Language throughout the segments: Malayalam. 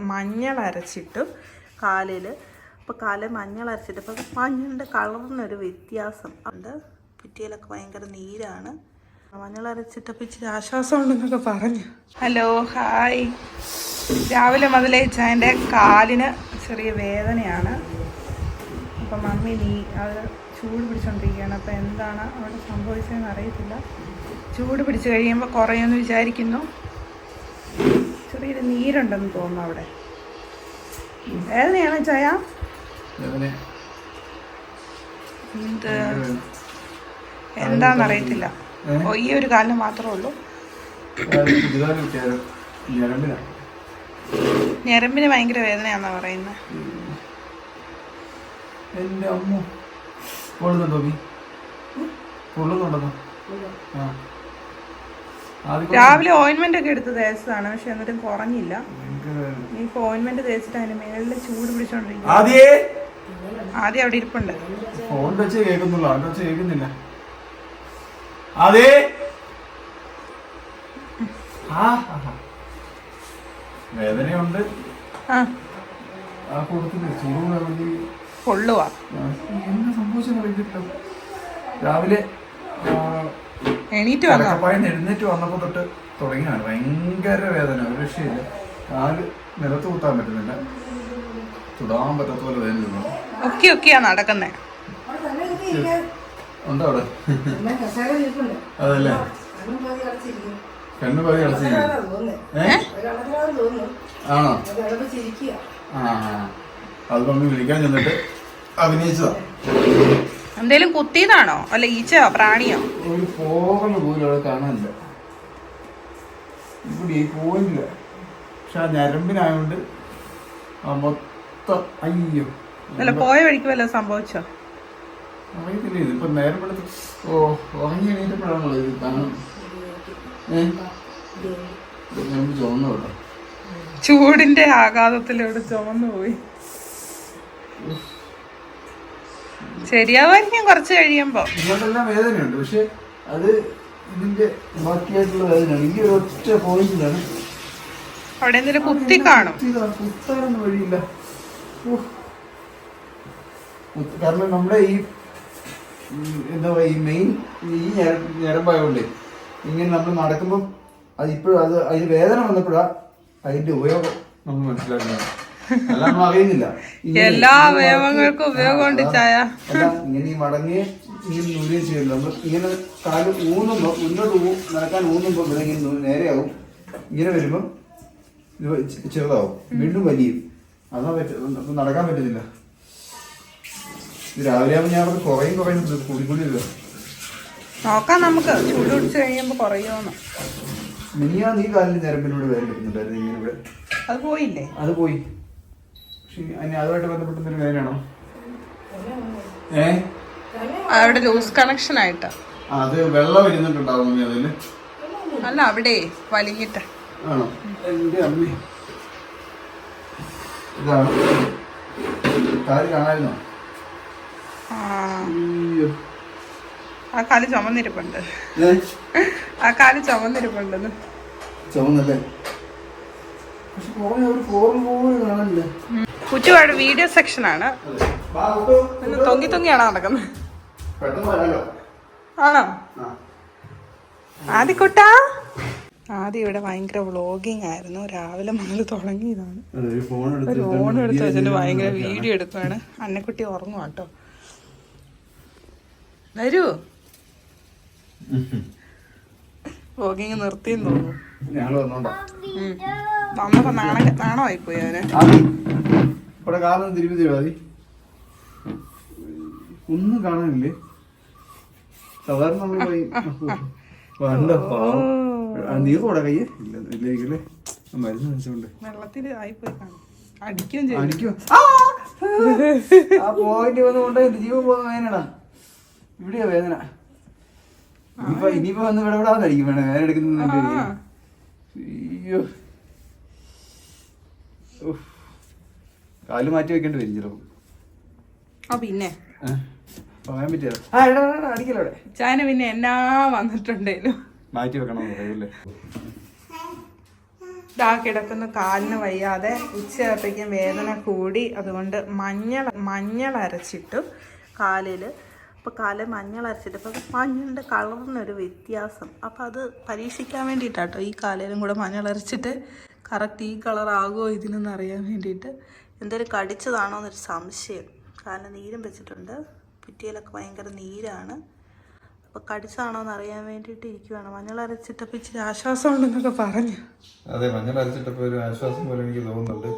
മഞ്ഞൾ അരച്ചിട്ടു കാലിൽ അപ്പോൾ കാലിൽ മഞ്ഞൾ അരച്ചിട്ട്. അപ്പോൾ മഞ്ഞളിന്റെ കളറിനൊരു വ്യത്യാസം. ഉണ്ട് കുറ്റിയിലൊക്കെ ഭയങ്കര നീരാണ്. മഞ്ഞൾ അരച്ചിട്ടപ്പോൾ ഇച്ചിരി ആശ്വാസം ഉണ്ടെന്നൊക്കെ പറഞ്ഞു. Hello hi. രാവിലെ മുതലേ ചായന്റെ കാലിന് ചെറിയ വേദനയാണ്. അപ്പം മമ്മി നീ അത് ചൂട് പിടിച്ചുകൊണ്ടിരിക്കുകയാണ് അപ്പോൾ എന്താണ് അവിടെ സംഭവിച്ചതെന്ന് അറിയത്തില്ല. ചൂട് പിടിച്ച് കഴിയുമ്പോൾ കുറയുമെന്ന് വിചാരിക്കുന്നു. ചെറിയൊരു നീരുണ്ടെന്ന് തോന്നുന്നു അവിടെ. വേദനയാണ് ചായ? എന്ത് എന്താണെന്നറിയത്തില്ല. ഓ ഈ ഒരു കാലിന് മാത്രമേ ഉള്ളൂ. ഞരമ്പിന്. ഭയങ്കര വേദനയാണെന്നാ പറയുന്നത് എന്റെ അമ്മ. പൊള്ളുന്നുണ്ടോ നീ? ആ. രാവിലെ ഓയിൻമെന്റ് ഒക്കെ എടുത്ത് തേച്ചതാണ് പക്ഷെ എന്നിട്ടും കുറഞ്ഞില്ല. ഈ ഓയിൻമെന്റ് തേച്ചിട്ട് അതിന് മേളിൽ ചൂട് പിടിച്ചോണ്ടിരിക്കും ആദ്യേ! അവിടെ ഇരിപ്പുണ്ട്. ഫോൺ വെച്ച് കേൾക്കുന്നുള്ളൂ അവിടെ വെച്ച് കേൾക്കുന്നില്ല. വേദനയുണ്ട്. ആ. ചൂട് കൊള്ളുവാ എന്താ രാവിലെ എണീറ്റ് വന്നോ? എഴുന്നേറ്റ് വന്നപ്പോ തൊട്ട് തുടങ്ങിയാണ് ഭയങ്കര വേദന ഒരു രക്ഷയില്ല. കാൽ നിലത്ത് കുത്താൻ പറ്റുന്നില്ല. തുടാൻ പറ്റാത്ത പോലെ വേദന. ഒക്കെ ഒക്കെയാ നടക്കുന്നേ. ഉണ്ടോ അവിടെ? അതല്ലേ? കണ്ണു പതി ഏ? ആണോ? ആ ആ. അത് മമ്മി വിളിക്കാൻ ചെന്നിട്ട് അഭിനയിച്ചതാ. എന്തേലും കുത്തിയതാണോ? അല്ല ഈച്ചയോ പ്രാണിയോ? ഞരമ്പിനായോണ്ട് മൊത്തം അയ്യോ. അല്ല പോയ വഴിക്ക് വല്ല സംഭവിച്ചോ? അറിയത്തില്ല ഇതിപ്പോ നേരം വെളുത്ത് ഓ ഉറങ്ങി എണീറ്റപ്പോഴാണല്ലോ ഇത് കാണും ഏഹ് ഞരമ്പ് ചുവന്നു കേട്ടോ. ചൂടിന്റെ ആഘാതത്തിലൂടെ ചുമന്നു പോയി. ശരിയാവായിരിക്കും കുറച്ച് കഴിയുമ്പോ. ഇങ്ങോട്ടെല്ലാം വേദനയുണ്ട്. പക്ഷെ അത് ഇതിന്റെ ബാക്കിയായിട്ടുള്ള വേദനയാണ്. ഈ ഒറ്റ പോയിന്റിലാണ്. അവിടെ എന്തെങ്കിലും കുത്തി കാണും. കുത്താനൊന്നും വഴിയില്ല. കാരണം നമ്മുടെ ഈ എന്താ പറയുക ഈ മെയിൻ ഈ ഞര- ഞരമ്പായോണ്ട് ഇങ്ങനെ നമ്മൾ നടക്കുമ്പോൾ അത് ഇപ്പോഴും അത് അതിന് വേദന വന്നപ്പോഴാ അതിന്റെ ഉപയോഗം നമ്മൾ മനസ്സിലാക്കുന്നത്. അറിയുന്നില്ല. എല്ലാ അവയവങ്ങൾക്കും ഉപയോഗം ഉപയോഗമുണ്ട് ചായ. ഇങ്ങനെ ഈ നീ ഇങ്ങനെ നൂരുകയും ചെയ്യില്ല നമ്മൾ ഇങ്ങനെ കാൽ ഊന്നുമ്പോൾ മുന്നോട്ട് പോകും നടക്കാൻ ഊന്നുമ്പോൾ ഇവിടെ ഇങ്ങനെ നൂ- നേരെയാവും. ഇങ്ങനെ വരുമ്പോൾ ചെറുതാവും. വീണ്ടും വലിയും. അതാ പറ്റ നടക്കാൻ പറ്റുന്നില്ല ഇത് രാവിലെ ആകുമ്പോൾ ഞാൻ കുറയും കുറയും. വരിക നോക്കാം നമുക്ക്. ചൂട് പിടിച്ച് കഴിയുമ്പോ കുറയുമെന്ന് മിനിയാ നീ കാലിന് ഞരമ്പിനോട് വേദന എടുക്കുന്നുണ്ടായിരുന്നു ഇങ്ങനെ ഇവിടെ. അത് പോയില്ലേ? അത് പോയി. അതിന് അതുമായിട്ട് ബന്ധപ്പെട്ട എന്തെങ്കിലും വേദനയാണോ ഏ? അവിടെ ലൂസ് കണക്ഷൻ ആയിട്ടാ. അത് വെള്ളം ഇരുന്നിട്ടുണ്ടാവും അതിൽ. അല്ല അവിടെ വലിഞ്ഞിട്ട്. ആണോ? എന്റെ അമ്മ. ഇതാണ്. കാൽ കാണായിരുന്നോ? ആ. കാൽ ചുമന്നിരിപ്പുണ്ട്. ആ കാൽ ചുമന്നിരിപ്പുണ്ടെന്ന്. ചുമന്നല്ലേ? പക്ഷെ കുറേ ഒരു ഫോറിൽ പോലും കാണാനില്ല? കുറ്റുപാട് വീഡിയോ സെക്ഷനാണ് ആണ്. തൊങ്ങി തൊങ്ങിയാണോ നടക്കുന്നത് ആണോ? ആദ്യ കുട്ടാ ആദ്യം ഇവിടെ ഭയങ്കര വ്ളോഗിങ് ആയിരുന്നു. രാവിലെ മുതൽ തുടങ്ങിയതാണ്. ഫോൺ എടുത്ത് വെച്ചിട്ട് ഭയങ്കര വീഡിയോ എടുക്കുകയാണ് അന്നക്കുട്ടി ഉറങ്ങും കേട്ടോ. വരൂ. വ്ളോഗിങ് നിർത്തിയെന്ന് തോന്നുന്നു. നാണോ. വന്നപ്പോ നാണ നാണമായിപ്പോയി അവന് ആദി. ഇവിടെ കാലം തിരുമ്പി തരുമോ ഒന്നും കാണാനില്ലേ? സാധാരണ നമ്മൾ പോയി വേണ്ട പാവം. ആ, നീ കൂടെ കയ്യേ. ഇല്ല ഇല്ലേ ആ മരുന്ന് വെച്ചോണ്ട് വെള്ളത്തിൽ ആയിപ്പോയി അടിക്കോ. ആ! പോയിന്റ് വന്ന് കൊണ്ട് എന്റെ ജീവൻ പോകുന്ന വേദനടാ ഇവിടെയാ വേദന. ഇനിയിപ്പോ ഇനിയിപ്പോ വന്ന് ഇവിടെ ഇവിടെ വന്നടിക്കും വേണം വേദന എടുക്കുന്ന അയ്യോ. ഉഫ്. കാൽ മാറ്റി വെക്കേണ്ടി വരും ചിലപ്പോ. ആ പിന്നെ? പറയാൻ പറ്റിയ ആ എടാ ചാന പിന്നെ എന്നാ വന്നിട്ടുണ്ടേലും. മാറ്റി വെക്കണം കിടക്കുന്ന കാലിന് വയ്യാതെ ഉച്ചയായപ്പോഴേക്കും വേദന കൂടി അതുകൊണ്ട് മഞ്ഞൾ മഞ്ഞൾ അരച്ചിട്ടു കാലിൽ അപ്പൊ കാൽ മഞ്ഞൾ അരച്ചിട്ട് അപ്പോൾ മഞ്ഞളിന്റെ കളറിനൊരു വ്യത്യാസം. അപ്പൊ അത് പരീക്ഷിക്കാൻ വേണ്ടിട്ടാട്ടോ ഈ കാലിലും കൂടെ മഞ്ഞൾ അരച്ചിട്ട് കറക്റ്റ് ഈ കളറാകുമോ ഇതിനെന്ന് അറിയാൻ വേണ്ടിയിട്ട്. എന്തൊരു കടിച്ചതാണോ എന്നൊരു സംശയം. കാരണം നീരും വെച്ചിട്ടുണ്ട്. കുറ്റിയിലൊക്കെ ഭയങ്കര നീരാണ്. അപ്പോൾ കടിച്ചതാണോ എന്ന് അറിയാൻ വേണ്ടിയിട്ട് ഇരിക്കുവാണ്. മഞ്ഞൾ അരച്ചിട്ടപ്പോൾ ഇച്ചിരി ആശ്വാസം ഉണ്ടെന്നൊക്കെ പറഞ്ഞു. അതെ മഞ്ഞൾ അരച്ചിട്ടപ്പോൾ ഒരു ആശ്വാസം പോലെ എനിക്ക് തോന്നുന്നുണ്ട്.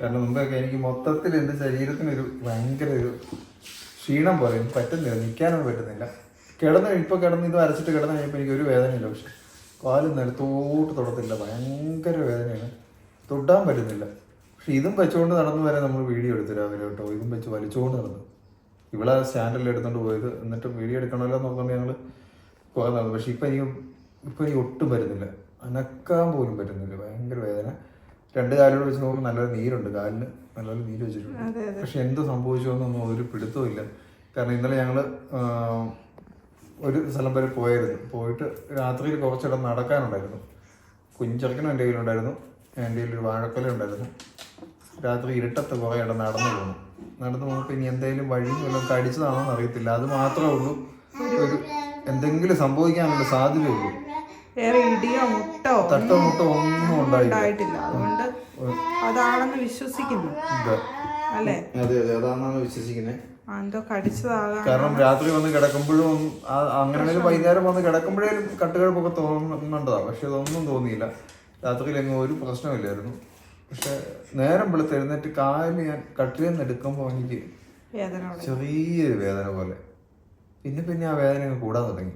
കാരണം മുമ്പൊക്കെ എനിക്ക് മൊത്തത്തിൽ എന്റെ ശരീരത്തിനൊരു ഭയങ്കര ഒരു ക്ഷീണം പോലെ. പറ്റുന്നില്ല നിൽക്കാനും പറ്റുന്നില്ല. കിടന്ന് ഇപ്പോൾ കിടന്ന് ഇത് അരച്ചിട്ട് കിടന്ന് കഴിഞ്ഞപ്പോൾ എനിക്ക് ഒരു വേദനയില്ല. പക്ഷെ കാൽ നിലത്തോട്ട് തൊടത്തില്ല. ഭയങ്കര വേദനയാണ്. തൊടാൻ പറ്റുന്നില്ല. പക്ഷെ ഇതും വെച്ചുകൊണ്ട് നടന്നു വരെ നമ്മൾ വീഡിയോ എടുത്തു രാവിലെ കേട്ടോ. ഇതും വെച്ച് വലിച്ചുകൊണ്ട് നടന്നു. ഇവിടെ സ്റ്റാൻഡിൽ എടുത്തുകൊണ്ട് പോയത്? എന്നിട്ട് വീഡിയോ എടുക്കണമല്ലോ നോക്കുമ്പോൾ ഞങ്ങൾ കുറെ നടന്നു പക്ഷെ ഇപ്പം എനിക്ക് ഇപ്പം എനിക്ക് ഒട്ടും പറ്റുന്നില്ല അനക്കാൻ പോലും പറ്റുന്നില്ല. ഭയങ്കര വേദന. രണ്ട് കാലോട് വെച്ച് നോക്കുമ്പോൾ നല്ല നീരുണ്ട്. കാലിന് നല്ല നീര് വെച്ചിട്ടുണ്ട്. പക്ഷെ എന്ത് സംഭവിച്ചോന്നൊന്നും ഒരു പിടുത്തവും ഇല്ല. കാരണം ഇന്നലെ ഞങ്ങൾ ഒരു സ്ഥലം വരെ പോയായിരുന്നു. പോയിട്ട് രാത്രിയിൽ കുറച്ചിടം നടക്കാനുണ്ടായിരുന്നു. കുഞ്ചിറക്കനും എന്റെ കയ്യിലുണ്ടായിരുന്നു. എന്റെ കയ്യിൽ ഒരു വാഴക്കൊല ഉണ്ടായിരുന്നു. രാത്രി ഇരുട്ടത്ത് കുറേ ഇടം നടന്നു പോകുന്നു നടന്നു പോകുമ്പോൾ ഇനി എന്തെങ്കിലും വഴി വല്ലതും കടിച്ചതാണോ എന്ന് അറിയത്തില്ല. അത് മാത്രമേ ഉള്ളൂ. ഒരു എന്തെങ്കിലും സംഭവിക്കാനുള്ള സാധ്യതയുള്ളൂ വേറെ ഇടിയോ മുട്ടോ തട്ടോ മുട്ടോ ഒന്നും ഉണ്ടായിട്ടില്ല. അതുകൊണ്ട് അതാണെന്ന് വിശ്വസിക്കുന്നു. അല്ലേ? അതെ അതെ. അതാണെന്നാണ് വിശ്വസിക്കുന്നത് കാരണം രാത്രി വന്ന് കിടക്കുമ്പോഴും അങ്ങനെ വൈകുന്നേരം വന്ന് കിടക്കുമ്പോഴേലും കട്ടുകഴപ്പൊക്കെ തോന്നുന്നുണ്ടതാ പക്ഷെ അതൊന്നും തോന്നിയില്ല. രാത്രിയിൽ എങ്ങും ഒരു പ്രശ്നമില്ലായിരുന്നു പക്ഷെ നേരം വെളുത്ത് എഴുന്നേറ്റ് കാൽ ഞാൻ കട്ടിൽ നിന്ന് എടുക്കുമ്പോൾ എനിക്ക്. ചെറിയൊരു വേദന പോലെ. പിന്നെ പിന്നെ ആ വേദന കൂടാൻ തുടങ്ങി.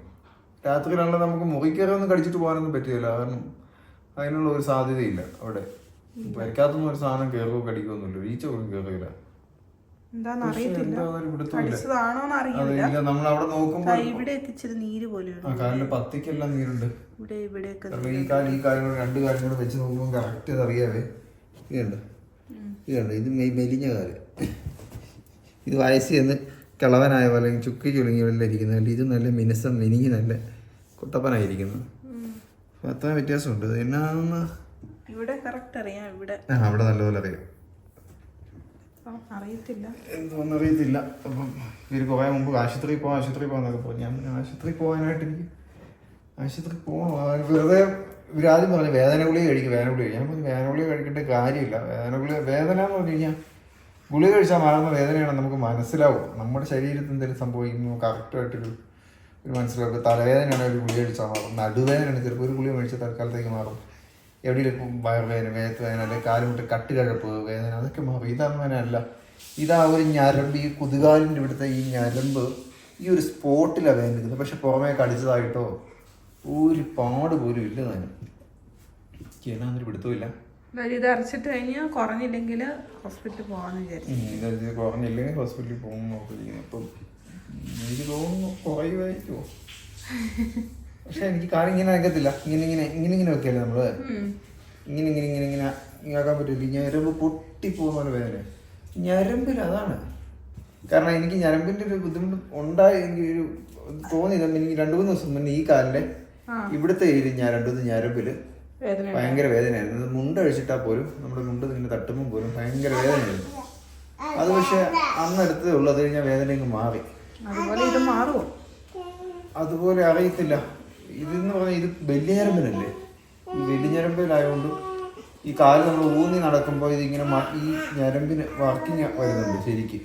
രാത്രിയിലാണെങ്കിൽ നമുക്ക് മുറിക്കറി ഒന്നും കടിച്ചിട്ട് പോകാനൊന്നും പറ്റില്ല കാരണം അതിനുള്ള ഒരു സാധ്യതയില്ല അവിടെ. വരയ്ക്കാത്തൊന്നും ഒരു സാധനം കയറുകയോ കടിക്കുകയൊന്നുമില്ല ഈച്ച പോലും കടിച്ചതാണോന്ന് നമ്മൾ അവിടെ നോക്കുമ്പോൾ പത്തിക്കെല്ലാം നീരുണ്ട്. ഈ കാലം ഈ കാലം രണ്ട് കാലം കൂടെ വെച്ച് നോക്കുമ്പോൾ കറക്റ്റ് അറിയാവേ. ഇതുണ്ട്. ഇതുണ്ട്. ഇത് മെയ് മെലിഞ്ഞ കാൽ. ഇത് വയസ്സ് ചെന്ന് കിളവനായ പോലെ ചുക്കി ചുളിങ്ങി പോലെ ഇരിക്കുന്നത് ഇത് നല്ല മിനുസം മിനിങ്ങി നല്ല കുട്ടപ്പനായിരിക്കുന്നു. അപ്പൊ അത്ര വ്യത്യാസമുണ്ട്. ഇത് എന്നാന്ന്? ഇവിടെ കറക്റ്റ് അറിയാം ഇവിടെ. ആ അവിടെ നല്ലപോലെ അറിയാം. അറിയത്തില്ല. എന്തോന്ന് അറിയത്തില്ല. അപ്പം ഇവർ കുറേ മുമ്പ് ആശുപത്രിയിൽ പോകാം ആശുപത്രിയിൽ പോകാന്നൊക്കെ പറഞ്ഞു. ഞാൻ ആശുപത്രിയിൽ പോകാനായിട്ട് എനിക്ക് ആശുപത്രി പോകണം ആ, വെറുതെ ഇവരാദ്യം പറഞ്ഞു വേദന ഗുളിക കഴിക്കും വേദന ഗുളിക ഞാൻ പറഞ്ഞു വേദന ഗുളിക കഴിക്കേണ്ട കാര്യമില്ല. വേദന ഗുളിക വേദന എന്ന് പറഞ്ഞു കഴിഞ്ഞാൽ ഗുളിക കഴിച്ചാൽ മാറുന്ന വേദനയാണ് നമുക്ക് മനസ്സിലാവും. നമ്മുടെ ശരീരത്തിൽ എന്തെങ്കിലും സംഭവിക്കുന്നു കറക്റ്റായിട്ടൊരു ഒരു മനസ്സിലാവും. തലവേദനയാണ് ഒരു ഗുളിക കഴിച്ചാൽ മാറും. നടുവേദനയാണ് ചിലപ്പോൾ ഒരു ഗുളിക കഴിച്ചാൽ തൽക്കാലത്തേക്ക് മാറും. എവിടെയെങ്കിലും വയറുവേദന വേദന അല്ലെങ്കിൽ കാലുമുട്ട് കട്ട് കഴപ്പ് വേദന അതൊക്കെ മാറും. ഇതങ്ങനെയല്ല ഇതാ ഒരു ഞരമ്പ് ഈ കുതുകാലിന്റെ ഇവിടുത്തെ ഈ ഞരമ്പ് ഈ ഒരു സ്പോട്ടിലാണ് വേദനിക്കുന്നത്. പക്ഷെ പുറമേ കടിച്ചതായിട്ടോ ഒരു പാട് പോലും ഇല്ല തന്നെ എന്നാന്നൊരു പിടുത്തമില്ല എന്തായാലും ഇത് അരച്ചിട്ട് കഴിഞ്ഞാൽ കുറഞ്ഞില്ലെങ്കിൽ ഹോസ്പിറ്റലിൽ പോകാമെന്ന് വിചാരിച്ചു. ഉം, ഇത് കുറഞ്ഞില്ലെങ്കിൽ ഹോസ്പിറ്റലിൽ പോകും നോക്കിയിരിക്കുന്നു അപ്പം എനിക്ക് തോന്നുന്നു കുറയുമായിരിക്കുമോ? പക്ഷെ എനിക്ക് കാര്യം ഇങ്ങനെ ഇങ്ങനെ ഇങ്ങനെ ഇങ്ങനെ ഇങ്ങനെ വെക്കല്ലേ നമ്മൾ? ഇങ്ങനെ ഇങ്ങനെ ഇങ്ങനെ ഇങ്ങനെ ഇങ്ങനെ ആക്കാൻ പറ്റില്ല ഞരമ്പ് പൊട്ടി പോകുന്ന വേദന. ഞരമ്പിൽ അതാണ്. കാരണം എനിക്ക് ഞരമ്പിന്റെ ഒരു ബുദ്ധിമുട്ട് ഉണ്ടായി എനിക്ക് ഒരു തോന്നിയില്ല എനിക്ക് രണ്ടു മൂന്ന് ദിവസം മുന്നേ ഈ കാലിലെ ഇവിടുത്തെ ഇതിൽ ഞാൻ രണ്ടു ഞരമ്പിൽ ഭയങ്കര വേദനയായിരുന്നു. മുണ്ട അഴിച്ചിട്ടാൽ പോലും നമ്മുടെ മുണ്ട് ഇങ്ങനെ തട്ടുമ്പോൾ പോലും ഭയങ്കര വേദനയായിരുന്നു. അത് പക്ഷെ അന്നെടുത്തേ ഉള്ളൂ. അത് കഴിഞ്ഞാൽ വേദന ഇങ്ങ് മാറി. അതുപോലെ അറിയത്തില്ല. ഇതെന്ന് പറഞ്ഞാൽ ഇത് വലിയ ഞരമ്പിനല്ലേ ഈ വലിയ ഞരമ്പിലായതുകൊണ്ട് ഈ കാൽ നമ്മൾ ഊന്നി നടക്കുമ്പോൾ ഇതിങ്ങനെ ഈ ഞരമ്പിന് വർക്കിങ് വരുന്നുണ്ട് ശരിക്കും.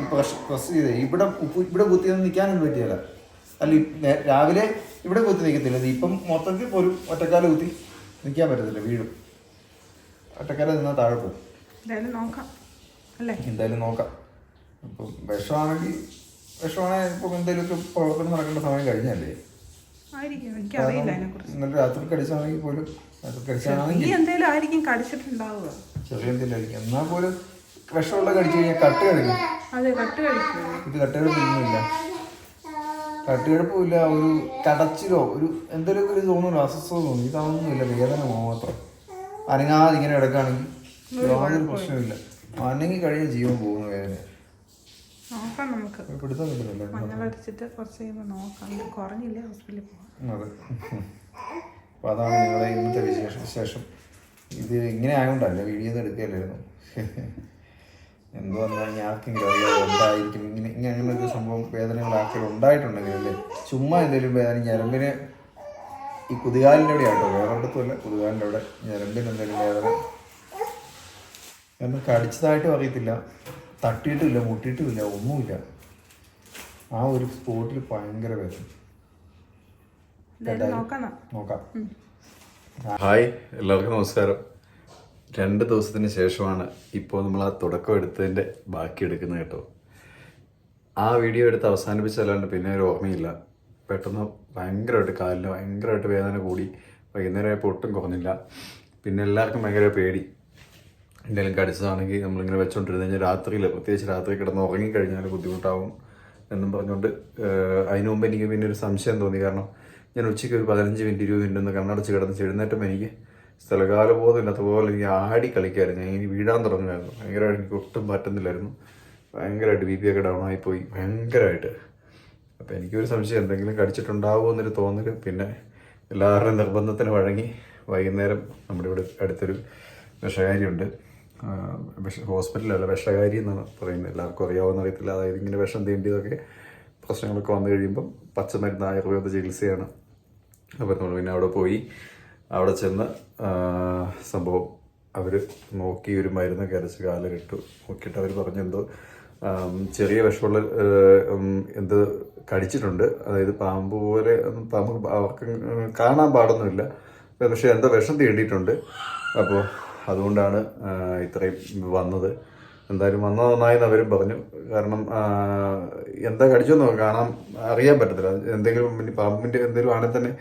ഈ പ്രസ് പ്രസ് ചെയ്ത്. ഇവിടെ ഇവിടെ കുത്തിയൊന്നും നിൽക്കാനൊന്നും പറ്റിയല്ല. അല്ല രാവിലെ ഇവിടെ കുത്തി നിൽക്കത്തില്ല ഇപ്പം മൊത്തത്തിൽ പോലും ഒറ്റക്കാല കുത്തി നിൽക്കാൻ പറ്റത്തില്ല വീഴും. ഒറ്റക്കാല നിന്നാൽ താഴെ പോകും. എന്തായാലും നോക്കാം അല്ലേ? എന്തായാലും നോക്കാം. അപ്പം വിഷമാണെങ്കിൽ വിഷമാണെങ്കിൽ ഇപ്പം എന്തെങ്കിലുമൊക്കെ പ്രവർത്തനം നടക്കേണ്ട സമയം കഴിഞ്ഞല്ലേ? ഇന്നലെ രാത്രി കടിച്ചാണെങ്കിൽ പോലും രാത്രി കടിച്ചാണെങ്കിൽ ആയിരിക്കും കടിച്ചിട്ടുണ്ടാവുക. ചെറിയ എന്തെങ്കിലും ആയിരിക്കും. എന്നാൽ പോലും വിഷമുള്ള കടിച്ചു കഴിഞ്ഞാൽ കട്ട് കഴിക്കും അതെ കട്ട് കഴിക്കുമോ ഇത് കട്ടുകഴപ്പൊന്നുമില്ല കട്ടുകഴപ്പുമില്ല ഒരു തടച്ചിലോ ഒരു എന്തെങ്കിലുമൊക്കെ ഒരു തോന്നുന്നു അസ്വസ്ഥത തോന്നുന്നു ഇതൊന്നുമില്ല വേദന മാത്രം. അനങ്ങാതെ ഇങ്ങനെ കിടക്കുകയാണെങ്കിൽ യാതൊരു പ്രശ്നമില്ല അനങ്ങി കഴിഞ്ഞ ജീവൻ പോകുന്നു വേദന. നോക്കാം നമുക്ക്. ഒരു പിടുത്തം കിട്ടുന്നില്ല. മഞ്ഞളടിച്ചിട്ട് കുറച്ച് കഴിയുമ്പോൾ നോക്കാം. ഇത് ഹോസ്പിറ്റലിൽ പോകാം അതെ. അപ്പോൾ അതാണ് നിങ്ങളുടെ ഇന്നത്തെ വിശേഷം വിശേഷം. ഇത് ഇങ്ങനെ ആയതുകൊണ്ടല്ല വീഡിയോ എടുക്കുകയല്ലായിരുന്നു? എന്തോ പറഞ്ഞു കഴിഞ്ഞാൽ ആർക്കെങ്കിലും അറിയാതെ ഉണ്ടായിരിക്കും. ഇങ്ങനെ ഇങ്ങനെ അങ്ങനെയൊക്കെ ഒരു സംഭവം വേദനകൾ ആർക്കെങ്കിലും ഉണ്ടായിട്ടുണ്ടെങ്കിൽ അല്ലേ? ചുമ്മാ എന്തെങ്കിലും വേദന ഞരമ്പിന് ഈ കുതികാലിന്റെ അവിടെ ആട്ടോ. വേറെ ഇടത്തുമല്ല കുതികാലിന്റെ അവിടെ ഞരമ്പിന് എന്തെങ്കിലും വേദന. കാരണം കടിച്ചതായിട്ടും അറിയത്തില്ല തട്ടിയിട്ടുമില്ല മുട്ടിയിട്ടുമില്ല ഒന്നുമില്ല. ആ ഒരു സ്പോട്ടിൽ ഭയങ്കര വേദന. നോക്കാം. ഹായ്. എല്ലാവർക്കും നമസ്കാരം. രണ്ട് ദിവസത്തിന് ശേഷമാണ് ഇപ്പോൾ നമ്മൾ ആ തുടക്കം എടുത്തതിന്റെ ബാക്കി എടുക്കുന്നത് കേട്ടോ. ആ വീഡിയോ എടുത്ത് അവസാനിപ്പിച്ചല്ലാണ്ട് പിന്നെ ഒരു ഓർമ്മയില്ല. പെട്ടെന്ന് ഭയങ്കരമായിട്ട് കാലിന് ഭയങ്കരമായിട്ട് വേദന കൂടി. വൈകുന്നേരമായപ്പോൾ ഒട്ടും കുറഞ്ഞില്ല. പിന്നെ എല്ലാവർക്കും ഭയങ്കര പേടി. എന്തെങ്കിലും കടിച്ചതാണെങ്കിൽ നമ്മളിങ്ങനെ വെച്ചുകൊണ്ടിരുന്ന് കഴിഞ്ഞാൽ രാത്രിയിൽ പ്രത്യേകിച്ച് രാത്രി കിടന്ന് ഉറങ്ങിക്കഴിഞ്ഞാൽ ബുദ്ധിമുട്ടാവും എന്നും പറഞ്ഞുകൊണ്ട് അതിനു മുമ്പ് എനിക്ക് പിന്നെ ഒരു സംശയം തോന്നി. കാരണം ഞാൻ ഉച്ചയ്ക്ക് ഒരു പതിനഞ്ച് മിനിറ്റ് ഇരുപത് മിനിറ്റ് ഒന്ന് കണ്ണടച്ച് കിടന്ന് ചെഴുന്നേറ്റം എനിക്ക് സ്ഥലകാല ബോധം ഇല്ലാത്ത പോലെ എനിക്ക് ആടി കളിക്കായിരുന്നു. ഞാൻ ഇനി വീഴാൻ തുടങ്ങുമായിരുന്നു ഭയങ്കരമായിട്ട് എനിക്ക് ഒട്ടും പറ്റുന്നില്ലായിരുന്നു. ഭയങ്കരമായിട്ട് ബി പി ഒക്കെ ഡൗൺ ആയിപ്പോയി. ഭയങ്കരമായിട്ട്. അപ്പോൾ എനിക്കൊരു സംശയം എന്തെങ്കിലും കടിച്ചിട്ടുണ്ടാവുമോ എന്നൊരു തോന്നൽ പിന്നെ എല്ലാവരുടെയും നിർബന്ധത്തിന് വഴങ്ങി വൈകുന്നേരം നമ്മുടെ ഇവിടെ അടുത്തൊരു വിഷകാരിയുണ്ട്. വിഷ ഹോസ്പിറ്റലല്ല വിഷകാരി എന്നാണ് പറയുന്നത്. എല്ലാവർക്കും അറിയാവുന്ന അറിയത്തില്ല. അതായത് ഇങ്ങനെ വിഷം തീണ്ടിയതൊക്കെ പ്രശ്നങ്ങളൊക്കെ വന്നു കഴിയുമ്പം പച്ചമരുന്ന് ആയുർവേദ ചികിത്സയാണ്. അപ്പോൾ നമ്മൾ പിന്നെ അവിടെ പോയി. അവിടെ ചെന്ന് സംഭവം അവർ നോക്കി ഒരു മരുന്ന് കരച്ച് കാലിലിട്ടു. നോക്കിയിട്ട് അവർ പറഞ്ഞെന്തോ ചെറിയ വിഷമുള്ള എന്ത് കടിച്ചിട്ടുണ്ട്. അതായത് പാമ്പ് പോലെ പാമ്പ് അവർക്ക് കാണാൻ പാടൊന്നുമില്ല. പക്ഷേ എന്തോ വിഷം തീണ്ടിയിട്ടുണ്ട്. അപ്പോൾ അതുകൊണ്ടാണ് ഇത്രയും വന്നത്. എന്തായാലും വന്നത് നന്നായെന്ന് അവരും പറഞ്ഞു. കാരണം എന്താ കടിച്ചോന്ന് കാണാൻ അറിയാൻ പറ്റത്തില്ല. എന്തെങ്കിലും പാമ്പിന്റെ എന്തെങ്കിലും ആണെങ്കിൽ തന്നെ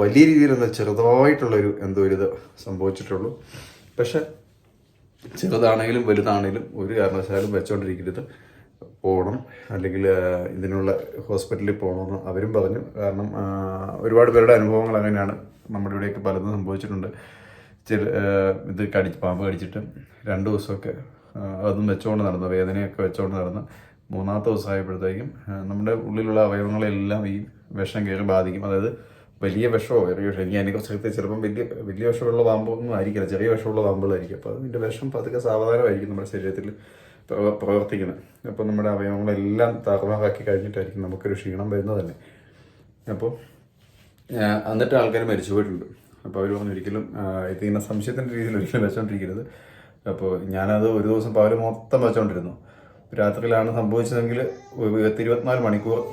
വലിയ രീതിയിലൊന്ന് ചെറുതായിട്ടുള്ളൊരു എന്തോ ഒരു ഇത് സംഭവിച്ചിട്ടുള്ളൂ. പക്ഷെ ചെറുതാണെങ്കിലും വലുതാണെങ്കിലും ഒരു കാരണവശാലും വെച്ചുകൊണ്ടിരിക്കരുത് പോകണം. അല്ലെങ്കിൽ ഇതിനുള്ള ഹോസ്പിറ്റലിൽ പോകണമെന്ന് അവരും പറഞ്ഞു. കാരണം ഒരുപാട് പേരുടെ അനുഭവങ്ങൾ അങ്ങനെയാണ് നമ്മുടെ ഇവിടെയൊക്കെ പലതും സംഭവിച്ചിട്ടുണ്ട്. ചില ഇത് കടി പാമ്പ് കടിച്ചിട്ട് രണ്ട് ദിവസമൊക്കെ അതും വെച്ചുകൊണ്ട് നടന്നു. വേദനയൊക്കെ വെച്ചുകൊണ്ട് നടന്ന്. മൂന്നാമത്തെ ദിവസമായപ്പോഴത്തേക്കും നമ്മുടെ ഉള്ളിലുള്ള അവയവങ്ങളെല്ലാം ഈ വിഷം കയറി ബാധിക്കും. അതായത് വലിയ വിഷമോ ചെറിയ വിഷം എനിക്ക് അതിനെക്കുറിച്ച് ചിലപ്പം വലിയ വലിയ വിഷമുള്ള പാമ്പൊന്നും ആയിരിക്കില്ല. ചെറിയ വിഷമുള്ള പാമ്പുകളായിരിക്കും അപ്പോൾ അതിന്റെ വിഷം പതുക്കെ സാവധാനമായിരിക്കും നമ്മുടെ ശരീരത്തിൽ പ്രവ- പ്രവർത്തിക്കുന്നത്. അപ്പോൾ നമ്മുടെ അവയവങ്ങളെല്ലാം താറുമാറാക്കി കഴിഞ്ഞിട്ടായിരിക്കും നമുക്കൊരു ക്ഷീണം വരുന്നത് തന്നെ അപ്പോൾ എന്നിട്ട് ആൾക്കാർ മരിച്ചു പോയിട്ടുണ്ട്. അപ്പോൾ അവർ പറഞ്ഞു ഒരിക്കലും ഇത് ഇതിങ്ങനെ സംശയത്തിന്റെ രീതിയിൽ ഒരിക്കലും വെച്ചോണ്ടിരിക്കരുത്. അപ്പോൾ ഞാനത് ഒരു ദിവസം പകൽ മൊത്തം വെച്ചോണ്ടിരുന്നു. രാത്രിയിലാണ് സംഭവിച്ചതെങ്കിൽ ഇരുപത്തിനാല് മണിക്കൂർ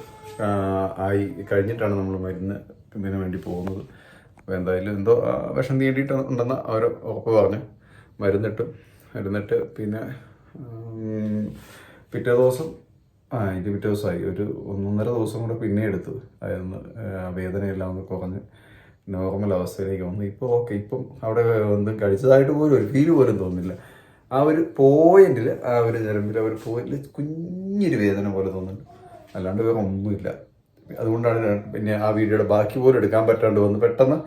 ആയി കഴിഞ്ഞിട്ടാണ് നമ്മൾ മരുന്ന് ഇതിന് വേണ്ടി പോകുന്നത്? അപ്പോൾ എന്തായാലും എന്തോ വിഷം തീണ്ടിയിട്ട് ഉണ്ടെന്ന് അവർ ഉറപ്പ് പറഞ്ഞു. മരുന്നിട്ട് മരുന്നിട്ട് പിന്നെ പിറ്റേ ദിവസം ആ ഇത് പിറ്റേ ദിവസമായി. ഒരു ഒന്നൊന്നര ദിവസം കൂടെ പിന്നെ എടുത്തു. അതൊന്ന് വേദനയെല്ലാം ഒന്ന് കുറഞ്ഞ് നോർമൽ അവസ്ഥയിലേക്ക് വന്നു. ഇപ്പോൾ ഓക്കെ ഇപ്പം അവിടെ ഒന്നും കഴിച്ചതായിട്ട് പോലും ഒരു ഫീൽ പോലും തോന്നില്ല ആ ഒരു പോയിന്റിൽ ആ ഒരു ആ ഒരു പോയിന്റിൽ കുഞ്ഞൊരു വേദന പോലെ തോന്നുന്നുണ്ട്. അല്ലാണ്ട് വേറെ ഒന്നുമില്ല. അതുകൊണ്ടാണ് പിന്നെ ആ വീഡിയോയുടെ ബാക്കി പോലും എടുക്കാൻ പറ്റാണ്ട് വന്ന് പെട്ടെന്ന്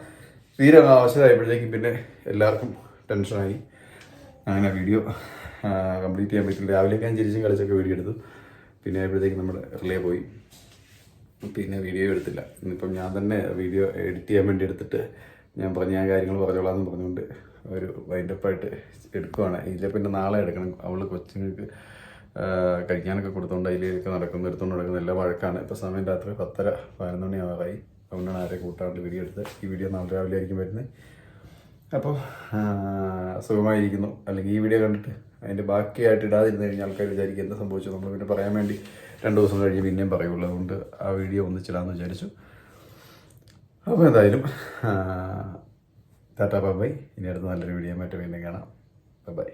തീരെ ആവശ്യമായപ്പോഴത്തേക്കും പിന്നെ എല്ലാവർക്കും ടെൻഷനായി. അങ്ങനെ വീഡിയോ കംപ്ലീറ്റ് ചെയ്യാൻ പറ്റില്ല. രാവിലെയൊക്കെ ഞാൻ കളിച്ചൊക്കെ വീഡിയോ എടുത്തു. പിന്നെ ആയപ്പോഴത്തേക്കും നമ്മൾ റിലേ പോയി. പിന്നെ വീഡിയോ എടുത്തില്ല. ഇന്നിപ്പം ഞാൻ തന്നെ വീഡിയോ എഡിറ്റ് ചെയ്യാൻ വേണ്ടി എടുത്തിട്ട് ഞാൻ പറഞ്ഞ ഞാൻ കാര്യങ്ങൾ പറഞ്ഞോളാം എന്ന് പറഞ്ഞുകൊണ്ട് ഒരു വൈൻഡപ്പായിട്ട് എടുക്കുവാണ്. ഇതിലെ പിന്നെ നാളെ എടുക്കണം. അവൾ കൊച്ചുങ്ങൾക്ക് ആ, കഴിക്കാനൊക്കെ കൊടുത്തോണ്ട് അതിലേക്ക് നടക്കുന്നു എടുത്തുകൊണ്ട് നടക്കുന്ന എല്ലാ വഴക്കാണ്. ഇപ്പോൾ സമയം രാത്രി പത്തര പതിനൊന്ന് മണി ആവാറായി അതുകൊണ്ടാണ് ആരെ കൂട്ടാണ്ട് വീഡിയോ എടുത്ത് ഈ വീഡിയോ നാളെ രാവിലെ ആയിരിക്കും വരുന്നത്. അപ്പോൾ സുഖമായിരിക്കുന്നു. അല്ലെങ്കിൽ ഈ വീഡിയോ കണ്ടിട്ട് അതിന്റെ ബാക്കിയായിട്ട് ഇടാതിരുന്ന് കഴിഞ്ഞാൽ ആൾക്കാർ വിചാരിക്കും എന്താ സംഭവിച്ചു നമ്മൾ പിന്നെ പറയാൻ വേണ്ടി രണ്ട് ദിവസം കഴിഞ്ഞ് പിന്നെയും പറയുള്ളൂ. അതുകൊണ്ട് ആ വീഡിയോ ഒന്നിച്ചിടാമെന്ന് വിചാരിച്ചു. അപ്പോൾ എന്തായാലും ടാറ്റാ ബൈ ഇനി അടുത്ത നല്ലൊരു വീഡിയോ മറ്റു വീണ്ടും കാണാം. ബൈ.